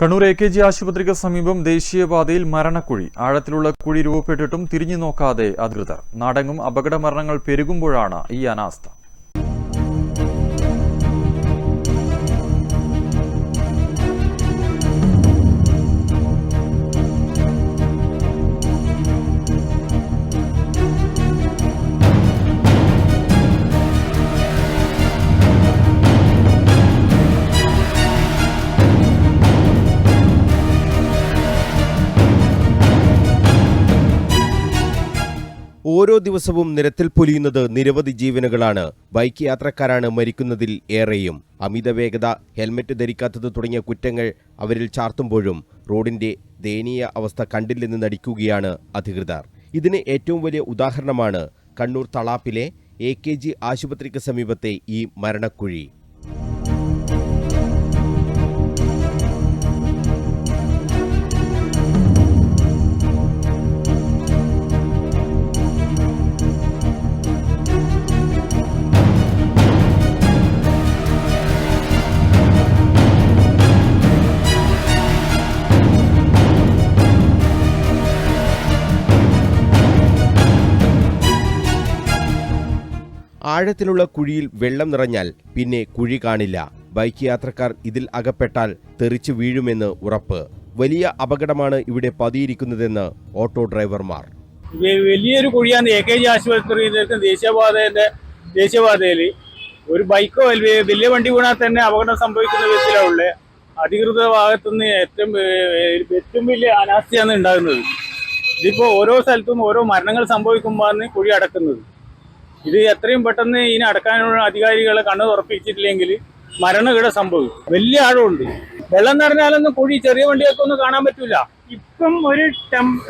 Kannur A K G ആശുപത്രിക്ക് സമീപം ദേശീയപാതയിൽ മരണക്കുഴി. ആഴത്തിലുള്ള കുഴി രൂപപ്പെട്ടിട്ടും തിരിഞ്ഞു നോക്കാതെ അധികൃതർ. നാടെങ്ങും അപകട മരണങ്ങൾ പെരുകുമ്പോഴാണ് ഈ അനാസ്ഥ. ഓരോ ദിവസവും നിരത്തിൽ പൊലിയുന്നത് നിരവധി ജീവനുകളാണ്. ബൈക്ക് യാത്രക്കാരാണ് മരിക്കുന്നതിൽ ഏറെയും. അമിത വേഗത ഹെൽമറ്റ് ധരിക്കാത്തത് തുടങ്ങിയ കുറ്റങ്ങൾ അവരിൽ ചാർത്തുമ്പോഴും റോഡിന്റെ ദയനീയ അവസ്ഥ കണ്ടില്ലെന്ന് നടിക്കുകയാണ് അധികൃതർ. ഇതിന് ഏറ്റവും വലിയ ഉദാഹരണമാണ് കണ്ണൂർ തളാപ്പിലെ എ കെ ജി ആശുപത്രിക്ക് സമീപത്തെ ഈ മരണക്കുഴി. ആഴത്തിലുള്ള കുഴിയിൽ വെള്ളം നിറഞ്ഞാൽ പിന്നെ കുഴി കാണില്ല. ബൈക്ക് യാത്രക്കാർ ഇതിൽ അകപ്പെട്ടാൽ തെറിച്ചു വീഴുമെന്ന് ഉറപ്പ്. വലിയ അപകടമാണ് ഇവിടെ പതിയിരിക്കുന്നതെന്ന് ഓട്ടോ ഡ്രൈവർമാർ. വലിയൊരു കുഴിയാണ് എ കെ ജി ആശുപത്രിയിലേക്ക് ദേശീയപാതയുടെ ദേശീയപാതയിൽ. ഒരു ബൈക്കോ വലിയ വണ്ടി വീണാൽ തന്നെ അപകടം സംഭവിക്കുന്ന വിധത്തിലുള്ള അധികൃത ഭാഗത്തുനിന്ന് ഏറ്റവും ഏറ്റവും വലിയ അനാസ്ഥയാണ് ഉണ്ടാകുന്നത്. ഇതിപ്പോ ഓരോ സ്ഥലത്തും ഓരോ മരണങ്ങൾ സംഭവിക്കുമ്പോഴാണ് കുഴി അടക്കുന്നത്. ഇത് എത്രയും പെട്ടെന്ന് ഇതിനെ അടക്കാനുള്ള അധികാരികളെ കണ്ണു തുറപ്പിച്ചിട്ടില്ലെങ്കിൽ മരണകീട സംഭവിക്കും. വലിയ ആഴമുണ്ട്. വെള്ളം നിറഞ്ഞാലൊന്നും കുഴി ചെറിയ വണ്ടിയൊക്കെ ഒന്നും കാണാൻ പറ്റൂല. ഇപ്പം ഒരു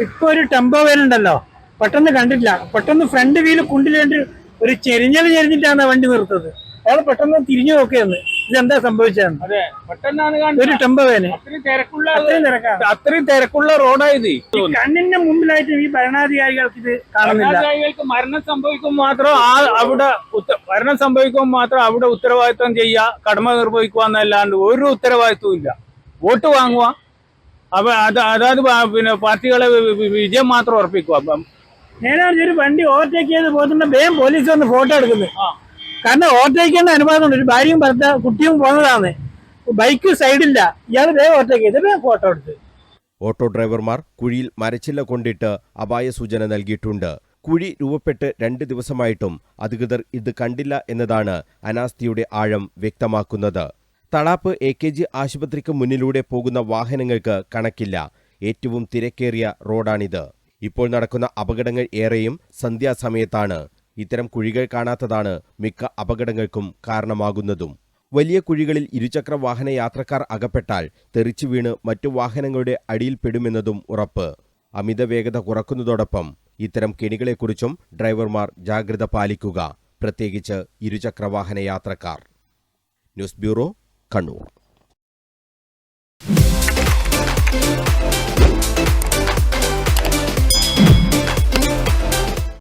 ഇപ്പൊ ഒരു ടെമ്പോ വേനുണ്ടല്ലോ പെട്ടെന്ന് കണ്ടില്ല പെട്ടെന്ന് ഫ്രണ്ട് വീൽ കുണ്ടിലേണ്ട് ഒരു ചെരിഞ്ഞൽ ചെരിഞ്ഞിട്ടാണ് വണ്ടി നിർത്തത് അയാൾ പെട്ടെന്ന് തിരിഞ്ഞു നോക്കിയെന്ന്. ഇതെന്താ സംഭവിച്ചതെന്ന്? പെട്ടെന്നാണ് ഒരു കാണുന്നത് ടെമ്പോ വേന് അത്രയും തിരക്കുള്ള റോഡായത് കണ്ണിന്റെ മുമ്പിലായിട്ട് ഈ ഭരണാധികാരികൾക്ക് ഇത് കാണുന്നില്ല. മരണം സംഭവിക്കും മാത്രം ആ അവിടെ മരണം സംഭവിക്കുമ്പോൾ മാത്രം അവിടെ ഉത്തരവാദിത്വം ചെയ്യുക കടമ നിർവഹിക്കുക എന്നല്ലാണ്ട് ഒരു ഉത്തരവാദിത്വവും ഇല്ല. വോട്ട് വാങ്ങുക. അവ അത് അതായത് പിന്നെ പാർട്ടികളെ വിജയം മാത്രം ഉറപ്പിക്കുക. അപ്പം നേരെ ഒരു വണ്ടി ഓവർടേക്ക് ചെയ്ത് പോകുന്ന വേഗം പോലീസ് വന്ന് ഫോട്ടോ എടുക്കുന്നത് ആ. കാരണം ഓവർടേക്കേണ്ട അനുവാദമുണ്ട്. ഒരു ഭാര്യയും ഭർത്ത കുട്ടിയും പോകുന്നതാണ് ബൈക്ക് സൈഡില്ല. ഇയാൾ വേഗം ഓവർടേക്ക് ചെയ്ത് ഫോട്ടോ എടുത്ത്. ഓട്ടോ ഡ്രൈവർമാർ കുഴിയിൽ മരച്ചില്ല കൊണ്ടിട്ട് അപായ സൂചന നൽകിയിട്ടുണ്ട്. കുഴി രൂപപ്പെട്ട് രണ്ട് ദിവസമായിട്ടും അധികൃതർ ഇത് കണ്ടില്ല എന്നതാണ് അനാസ്ഥയുടെ ആഴം വ്യക്തമാക്കുന്നത്. തളാപ്പ് എ കെ ജി ആശുപത്രിക്ക് മുന്നിലൂടെ പോകുന്ന വാഹനങ്ങൾക്ക് കണക്കില്ല. ഏറ്റവും തിരക്കേറിയ റോഡാണിത്. ഇപ്പോൾ നടക്കുന്ന അപകടങ്ങൾ ഏറെയും സന്ധ്യാസമയത്താണ്. ഇത്തരം കുഴികൾ കാണാത്തതാണ് മിക്ക അപകടങ്ങൾക്കും കാരണമാകുന്നതും. വലിയ കുഴികളിൽ ഇരുചക്ര വാഹന യാത്രക്കാർ അകപ്പെട്ടാൽ തെറിച്ചു വീണ് മറ്റു വാഹനങ്ങളുടെ അടിയിൽപ്പെടുമെന്നതും ഉറപ്പ്. അമിത വേഗത കുറക്കുന്നതോടൊപ്പം ഇത്തരം കെണികളെക്കുറിച്ചും ഡ്രൈവർമാർ ജാഗ്രത പാലിക്കുക പ്രത്യേകിച്ച് ഇരുചക്ര വാഹന യാത്രക്കാർ. News bureau Kannur.